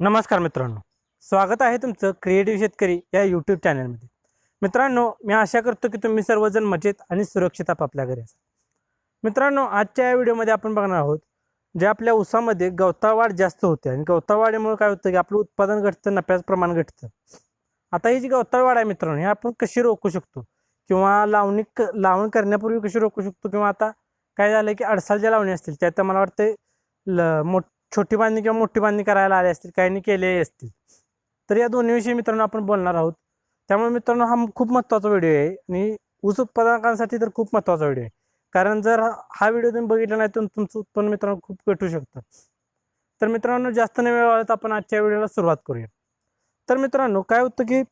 नमस्कार मित्रांनो. स्वागत आहे तुमचं क्रिएटिव्ह शेतकरी या यूट्यूब चॅनलमध्ये मित्रांनो मी आशा करतो की तुम्ही सर्वजण मजेत आणि सुरक्षित आपापल्या घरी असाल. मित्रांनो आजच्या या व्हिडिओमध्ये आपण बघणार आहोत जे आपल्या ऊसामध्ये गवतावाढ जास्त होते आणि गवतावाढीमुळे काय होतं की आपलं उत्पादन घटतं नफ्याचं प्रमाण घटतं. आता ही जी गवतावाढ आहे मित्रांनो हे आपण कशी रोखू शकतो? किंवा लावणी क लावण करण्यापूर्वी कशी रोखू शकतो? किंवा आता काय झालं की अडसाल ज्या लावणी असतील त्या मला वाटतं ल मोठ छोटी बांधणी किंवा मोठी बांधणी करायला आली असतील काहींनी केले असतील. तर या दोन्ही विषयी मित्रांनो आपण बोलणार आहोत. त्यामुळे मित्रांनो हा खूप महत्त्वाचा व्हिडिओ आहे आणि ऊस उत्पादकांसाठी तर खूप महत्त्वाचा व्हिडिओ आहे. कारण जर हा- व्हिडिओ तुम्ही बघितला नाही तर तुमचं उत्पन्न मित्रांनो खूप घटू शकतं. तर मित्रांनो जास्त नाही वेळ वाढत आपण आजच्या व्हिडिओला सुरुवात करूया. तर मित्रांनो काय होतं की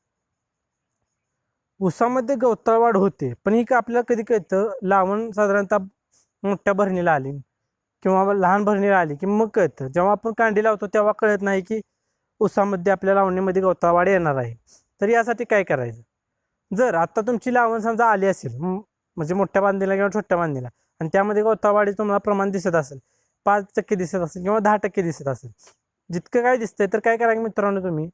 ऊसामध्ये गवताळ वाढ होते पण ही का आपल्याला कधी कळतं? लावण साधारणतः मोठ्या भरणीला आली. किंवा लहान भरणीला आली की मग कळतं. जेव्हा आपण कांडी लावतो तेव्हा कळत नाही की ऊसामध्ये आपल्या लावणीमध्ये गवतावाढ येणार आहे. तर यासाठी काय करायचं? जर आत्ता तुमची लावण समजा आली असेल म्हणजे मोठ्या बांधीला किंवा छोट्या बांधीला आणि त्यामध्ये गवतावाढी तुम्हाला प्रमाण दिसत असेल पाच टक्के दिसत असेल किंवा दहा टक्के दिसत असेल जितकं काय दिसतंय तर काय करायचं मित्रांनो तुम्ही?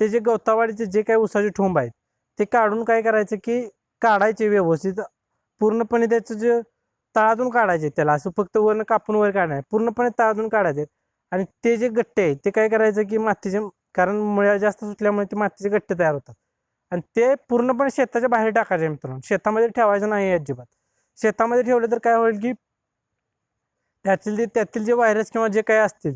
ते जे गवतावाडीचे जे काही उसाचे ठोंब आहेत ते काढून काय करायचं की काढायचे व्यवस्थित पूर्णपणे त्याचं जे तळातून काढायचे त्याला. असं फक्त वरनं कापून वर काढणार पूर्णपणे तळातून काढायचे. आणि ते जे गट्टे आहेत ते काय करायचं की मातीचे कारण मुळ्या जास्त सुटल्यामुळे ते मातीचे गट्टे तयार होतात. आणि ते पूर्णपणे शेताच्या बाहेर टाकायचे मित्रांनो. शेतामध्ये ठेवायचं नाही अजिबात. शेतामध्ये ठेवलं तर काय होईल की त्यातील जे त्यातील जे व्हायरस किंवा जे काही असतील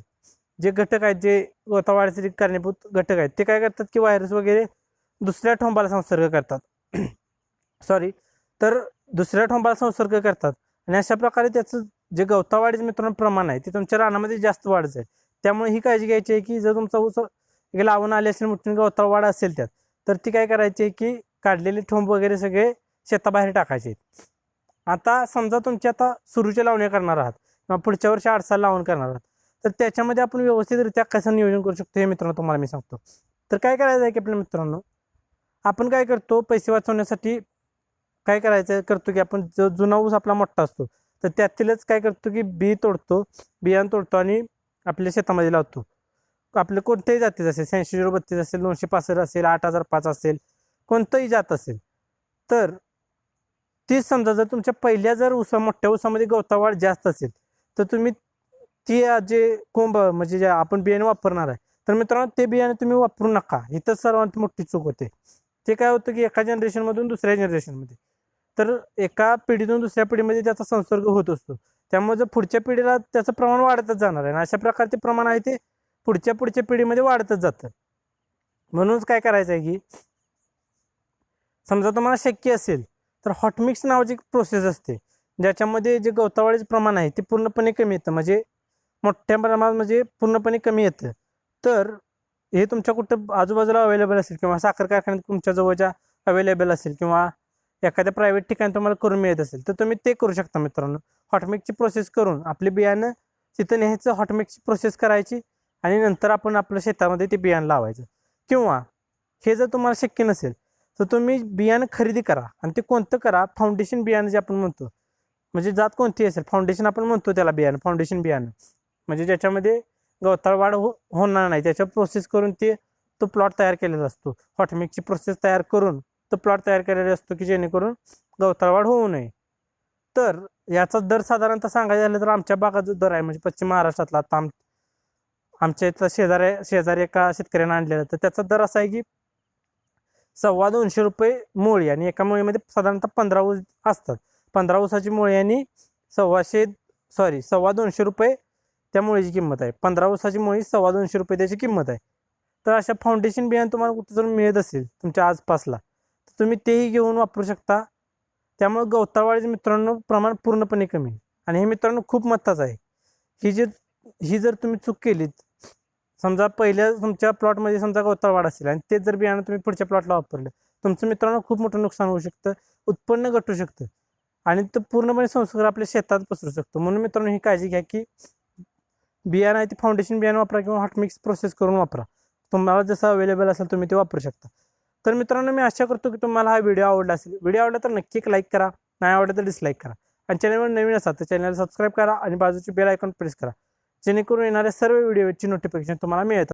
जे घटक आहेत जे गवतावाढीसाठी कारणीभूत घटक आहेत ते काय करतात की व्हायरस वगैरे दुसऱ्या ठोंबाला संसर्ग करतात. सॉरी तर दुसऱ्या ठोंबाला संसर्ग करतात. आणि अशा प्रकारे त्याचं जे गवतावाढीचं मित्रांनो प्रमाण आहे ते तुमच्या रानामध्ये जास्त वाढत आहे. त्यामुळे ही काळजी घ्यायची आहे की जर तुमचा ऊस एक लावून आली असेल मोठी गवतावाढ असेल त्यात तर ती काय करायची आहे की काढलेले ठोंब वगैरे सगळे शेताबाहेर टाकायचे आहेत. आता समजा तुमची आता सुरूच्या लावण्या करणार आहात किंवा पुढच्या वर्षी आडसाल लावून करणार आहात तर त्याच्यामध्ये आपण व्यवस्थितरित्या कसं नियोजन करू शकतो हे मित्रांनो तुम्हाला मी सांगतो. तर काय करायचं आहे की आपल्या मित्रांनो आपण काय करतो पैसे वाचवण्यासाठी काय करायचं? करतो की आपण जो जुना ऊस आपला मोठा असतो तर त्यातीलच काय करतो की बी तोडतो बियाणं तोडतो आणि आपल्या शेतामध्ये लावतो. आपलं कोणत्याही जातीचं असेल शहाऐंशी झिरो बत्तीस असेल दोनशे पासष्ट असेल आठ हजार पाच असेल कोणतंही जात असेल तर तीच समजा जर तुमच्या पहिल्या जर उसा मोठ्या ऊसामध्ये गवतावाढ जास्त असेल तर तुम्ही ती जे कोंब म्हणजे जे आपण बियाणे वापरणार आहे तर मित्रांनो ते बियाणे तुम्ही वापरू नका. इथं सर्वात मोठी चूक होते. ते काय होतं की एका जनरेशनमधून दुसऱ्या जनरेशनमध्ये तर एका पिढीतून दुसऱ्या पिढीमध्ये त्याचा संसर्ग होत असतो. त्यामुळे जर पुढच्या पिढीला त्याचं प्रमाण वाढतच जाणार आहे. आणि अशा प्रकारचे प्रमाण आहे ते पुढच्या पुढच्या पिढीमध्ये वाढतच जातं. म्हणूनच काय करायचं आहे की समजा तुम्हाला शक्य असेल तर हॉटमिक्स नावाची एक प्रोसेस असते. ज्याच्यामध्ये जे गवतावळीचं प्रमाण आहे ते पूर्णपणे कमी येतं. म्हणजे मोठ्या प्रमाणात म्हणजे पूर्णपणे कमी येतं. तर हे तुमच्या कुठं आजूबाजूला अवेलेबल असेल किंवा साखर कारखान्यात तुमच्या जवळच्या अवेलेबल असेल किंवा एखाद्या प्रायव्हेट ठिकाणी तुम्हाला करून मिळत असेल तर तुम्ही ते करू शकता मित्रांनो. हॉटमिक्सची प्रोसेस करून आपले बियाणं तिथं न्यायचं हॉटमिक्सची प्रोसेस करायची आणि नंतर आपण आपल्या शेतामध्ये ते बियाणं लावायचं. किंवा हे जर तुम्हाला शक्य नसेल तर तुम्ही बियाणं खरेदी करा आणि ते कोणतं करा? फाउंडेशन बियाणं जे आपण म्हणतो. म्हणजे जात कोणती असेल फाउंडेशन आपण म्हणतो त्याला बियाणं फाउंडेशन बियाणं. म्हणजे ज्याच्यामध्ये गवताळ वाढ हो होणार नाही त्याच्या प्रोसेस करून ते तो प्लॉट तयार केलेला असतो. हॉटमिक्सची प्रोसेस तयार करून प्लॉट तयार केलेला असतो की जेणेकरून गवताळवाढ होऊ नये. तर याचा दर साधारणतः सांगायचं झालं तर आमच्या भागात जो दर आहे. म्हणजे पश्चिम महाराष्ट्रातला आता आम आमच्या इथं शेजारी शेजारी एका शेतकऱ्यानं आणलेला तर त्याचा दर असा आहे की सव्वा दोनशे रुपये मोळी आणि एका मुळीमध्ये साधारणतः पंधरा ऊस असतात. पंधरा ऊसाची मोळी आणि सव्वाशे सॉरी सव्वा दोनशे रुपये त्या मुळीची किंमत आहे. पंधरा ऊसाची मुळी सव्वा दोनशे रुपये त्याची किंमत आहे. तर अशा फाउंडेशन बियाणं तुम्हाला कुठं जर मिळत असेल तुमच्या आसपासला तुम्ही तेही घेऊन वापरू शकता. त्यामुळं गवतावाळीचं मित्रांनो प्रमाण पूर्णपणे कमी आणि हे मित्रांनो खूप महत्त्वाचं आहे. ही जी ही जर तुम्ही चूक केलीत समजा पहिल्या तुमच्या प्लॉटमध्ये समजा गवतावाड असेल आणि तेच जर बियाणं तुम्ही पुढच्या प्लॉटला वापरलं तुमचं मित्रांनो खूप मोठं नुकसान होऊ शकतं उत्पन्न घटू शकतं. आणि तो पूर्णपणे संस्कार आपल्या शेतात पसरू शकतो. म्हणून मित्रांनो ही काळजी घ्या की बियाणं आहे ते फाउंडेशन बियाणं वापरा किंवा हॉट मिक्स प्रोसेस करून वापरा. तुम्हाला जसं अवेलेबल असेल तुम्ही ते वापरू शकता. तर मित्रांनो मी आशा करतो की तुम्हाला हा व्हिडिओ आवडला असेल. व्हिडिओ आवडला तर नक्की एक लाईक करा. नाही आवडलं तर डिसलाईक करा. आणि चॅनलवर नवीन असाल तर चॅनल सबस्क्राईब करा आणि बाजूची बेल आयकॉन प्रेस करा. जेणेकरून येणाऱ्या सर्व व्हिडिओची नोटिफिकेशन तुम्हाला मिळतात